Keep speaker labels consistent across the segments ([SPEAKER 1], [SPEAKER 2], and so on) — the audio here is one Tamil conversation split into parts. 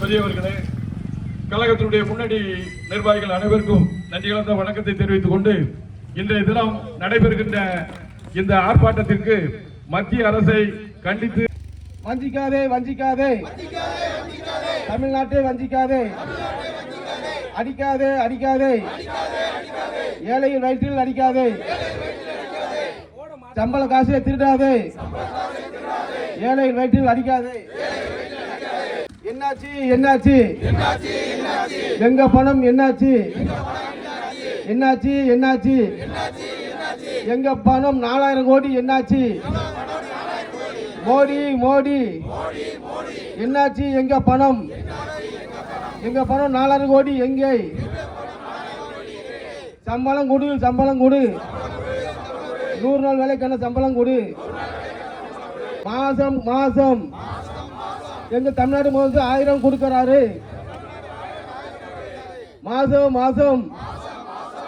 [SPEAKER 1] பெரியவர்களே கழகத்தினுடைய முன்னணி நிர்வாகிகள் அனைவருக்கும் நன்றி கலந்த வணக்கத்தை தெரிவித்துக் கொண்டு இன்றைய தினம் நடைபெறுகின்ற இந்த ஆர்ப்பாட்டத்திற்கு மத்திய அரசை கண்டித்து
[SPEAKER 2] வஞ்சிக்காதே வஞ்சிக்காதே. தமிழ்நாட்டை வஞ்சிக்காதே. அடிக்காதே அடிக்காதே. ஏழையின் வயிற்றில் அடிக்காதே. சம்பள காசை திருடாதே. ஏழையின் வயிற்றில் அடிக்காதே. என்னாச்சு என்னாச்சு? எங்க பணம் என்னாச்சு? என்னாச்சு என்னாச்சு? எங்க பணம் நாலாயிரம் கோடி என்னாச்சு? மோடி மோடி. என்னாச்சு எங்க பணம்? எங்க பணம் நாலாயிரம் கோடி எங்கே? சம்பளம் கொடு சம்பளம் கொடு. நூறு நாள் வேலைக்கான சம்பளம் கொடு. மாசம் மாசம். எங்க தமிழ்நாடு முதல்வர் ஆயிரம் கொடுக்கறாரு. மாசம் மாசம்.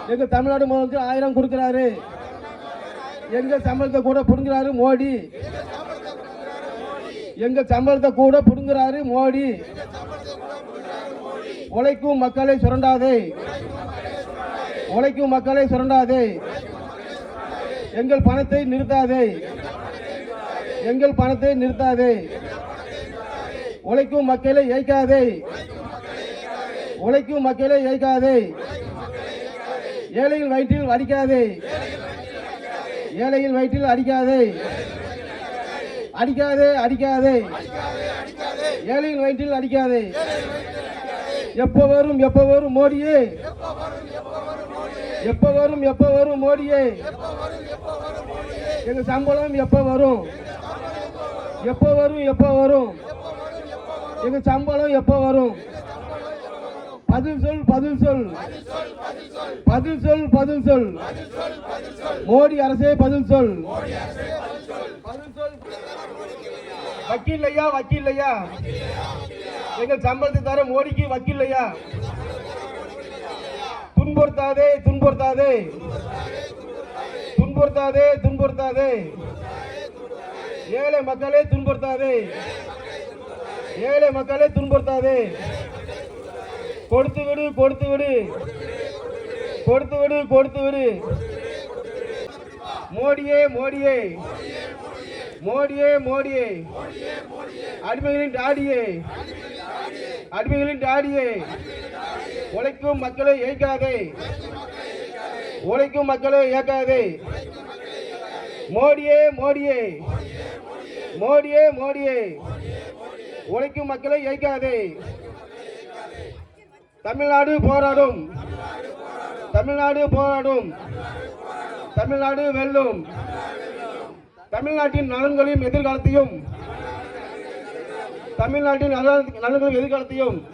[SPEAKER 2] எங்க தமிழ்நாடு முதல்வர் ஆயிரம் கொடுக்கறாரு. எங்க சம்பளத்தை கூட புடுங்குறாரு மோடி. எங்க சம்பளத்தை கூட புடுங்குறாரு மோடி. உழைக்கும் மக்களை சுரண்டாதே. உழைக்கும் மக்களை சுரண்டாதே. எங்கள் பணத்தை நிறுத்தாதே. எங்கள் பணத்தை நிறுத்தாதே. உழைக்கும் மக்களை ஏய்க்காதே. உழைக்கும் மக்களை ஏய்க்காதே. ஏழையின் வயிற்றில் அடிக்காதே. ஏழையின் வயிற்றில் அடிக்காதே. அடிக்காதே அடிக்காதே. ஏழையின் வயிற்றில் அடிக்காதே. எப்ப வரும் எப்ப வரும் மோடியே. எப்ப வரும் எப்ப வரும் மோடியே. எங்க சம்பளம் எப்ப வரும்? எப்ப வரும் எப்ப வரும்? எங்க சம்பளம் எப்ப வரும்? பதில் சொல் பதில் சொல். பதில் சொல் பதில் சொல். மோடி அரசே பதில் சொல். பதில் சொல். வக்கீல் ஐயா வக்கீல் ஐயா. எங்கள் சம்பளத்தை தர மோடிக்கு வக்கீல் ஐயா. துன்புறுத்தாதே துன்புறுத்தாதே. துன்புறுத்தாதே துன்புறுத்தாதே. ஏழை மக்களே துன்புறுத்தாதே. ஏழை மக்களே துன்புறுத்தாதே. கொடுத்து விடு கொடுத்து விடு. கொடுத்து விடு கொடுத்து விடு. மோடியே மோடியே. மோடியே மோடியே. அடிமைகளின் டாடியே அடிமைகளின் டாடியே உழைக்கும் மக்களை ஏற்காதே. உழைக்கும் மக்களை ஏற்காதே. மோடியே மோடியே. மோடியே மோடியே. உழைக்கும் மக்களை ஏய்க்காதே. தமிழ்நாடு போராடும். தமிழ்நாடு போராடும். தமிழ்நாடு வெல்லும். தமிழ்நாட்டின் நலன்களையும் எதிர்காலத்தையும். தமிழ்நாட்டின் நலன்களையும் எதிர்காலத்தையும்.